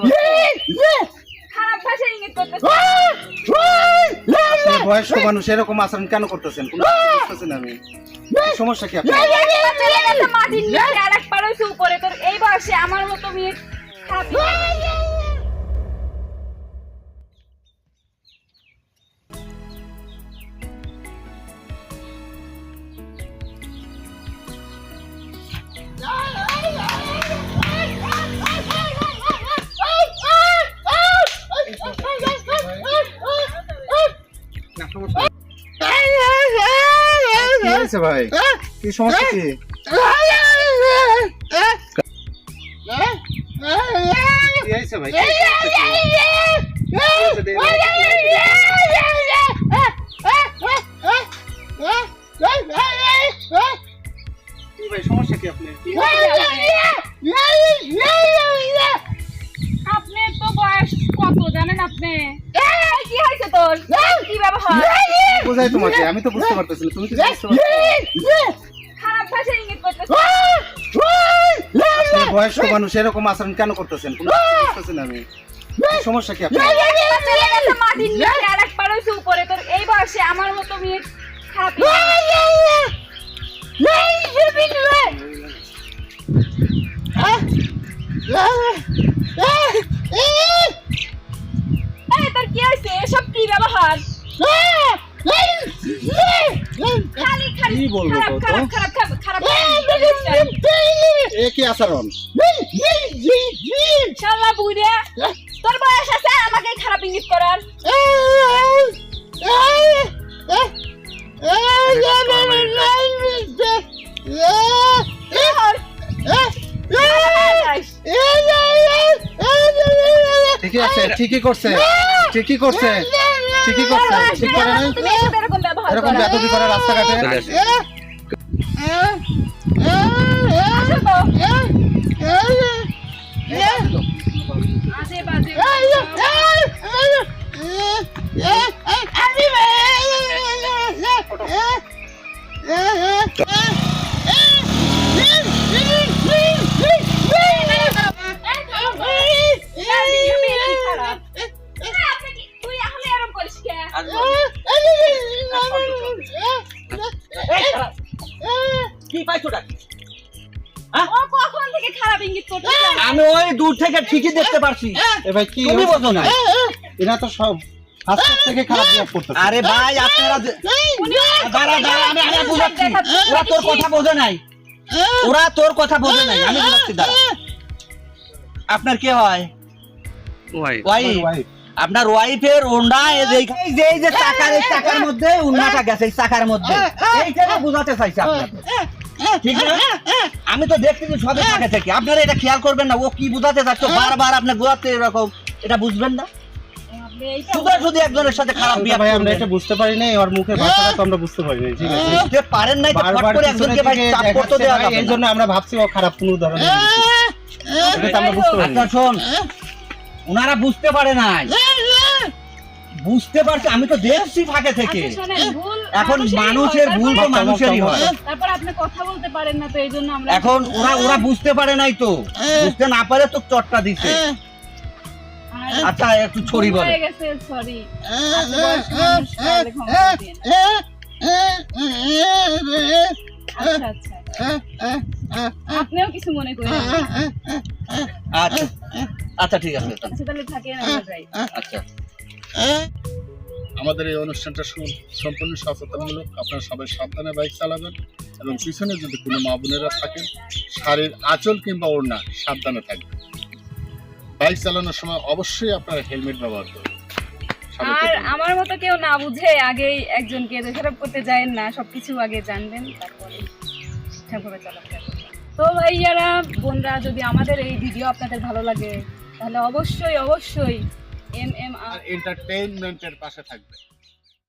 বুঝতে পারছি। খারাপ ভাষায় ইঙ্গিত করতেছে। আপনি বয়স্ক মানুষ এরকম আচরণ কেন করতেছেন? বুঝতেছেন আমি সমস্যা কি আপনার? উপরে তোর এই বয়সে আমার মতো মেয়ে না, সমস্যা কি হয়েছে ভাই কি সমস্যা কি কি হয়েছে ভাই সমস্যা আপনার তো বয়স কত জানেন আপনি এই, কি তোর কি ব্যবহার? বোঝাই তোমাকে আমি তো বুঝতে পারতেছি না তুমি কি বুঝতে খারাপ ভাষায় ইঙ্গিত করতেছে। বয়স্ক মানুষ এরকম আচরণ কেন করতেছেন? কোনো কিছু বুঝতেছেন আমি? সমস্যা কি আপনার? মাটির নিচে আর এক পা উপরে। তোর এই বয়সে আমার মতো মেয়ে খারাপ বুড়ে তোর বয়স আছে আমাকে খারাপ ইঙ্গিত করার। ঠিকই আছে ঠিকই করছে ঠিকই করছে। ঠিকই করছে ঠিক করে নাই এরকম ব্যবহার করে। রাস্তাঘাটে। কি পাইছো ডাকি? ও কখন থেকে খারাপ ইঙ্গিত করতেছে আমি ওই দূর থেকে ঠিকই দেখতে পারছি। ভাই কি তুমি বোঝো না। এরা তো সব হাসপাতাল থেকে খারাপ বিহেভ করতেছে। আরে ভাই আপনারা দাঁড়া দাঁড়া আমি আমি বুঝাচ্ছি। ওরা তোর কথা বোঝে নাই। ওরা তোর কথা বোঝে নাই। আমি বুঝাচ্ছি দাঁড়া। আপনার কে হয়? আপনার ওয়াইফের ওন্ডা এই যে এই যে যে চাকার এই চাকার মধ্যে উন্নাটা গেছে এই চাকার মধ্যে। এইটা না বুঝাতে চাইছে আপনাকে। ঠিক না? আমি তো দেখতেছি সবে থাকে থেকে। আপনারা এটা খেয়াল করবেন না ও কি বুঝাতে চাচ্ছে বারবার আপনি বুঝাতে এরকম এটা বুঝবেন না? শুধু শুধু একজনের সাথে খারাপ বিয়ে ভাই আমরা এটা বুঝতে পারি নাই ওর মুখের ভাষাটা তো আমরা বুঝতে পারি নাই ঠিক আছে। বুঝতে পারেন নাই তো ফট করে একজনকে ভাই চাপ করতে দেখাচ্ছে দেওয়া যাবে এই জন্য আমরা ভাবছি ও খারাপ কোনো ধরনের এটা আমরা বুঝতে পারি আচ্ছা শোন ওনারা বুঝতে পারে নাই। বুঝতে পারছি আমি তো দেখছি ফাঁকে থেকে আচ্ছা, এখন মানুষের ভুল তো মানুষেরই হয় তারপর আপনি কথা বলতে পারেন না তো এই জন্য আমরা এখন ওরা ওরা বুঝতে পারে নাই তো বুঝতে না পারে তো চটটা দিছে আচ্ছা একটু ছড়ি বলে সরি আচ্ছা আচ্ছা আপনিও কিছু মনে করেন আচ্ছা আচ্ছা ঠিক আছে আচ্ছা তাহলে থাকেন আমরা যাই আচ্ছা আমাদের এই অনুষ্ঠানটা সম- সম্পূর্ণ সচেতনমূলক আপনারা সবাই সাবধানে বাইক চালাবেন এবং পিছনে যদি কোনো মা বোনেরা থাকেন শাড়ির আঁচল কিংবা ওড়না সাবধানে থাকবেন। বাইক চালানোর সময় অবশ্যই আপনারা হেলমেট ব্যবহার করবেন। আর আমার মতো কেউ না বুঝে আগেই একজনকে দোষারোপ করতে যায়েন না সবকিছু আগে জানবেন তারপরে ঠিকঠাকভাবে চলাফেরা তো ভাইয়ারা বোনরা যদি আমাদের এই ভিডিও আপনাদের ভালো লাগে তাহলে অবশ্যই অবশ্যই এম এম আর আর এন্টারটেইনমেন্টের পাশে থাকবেন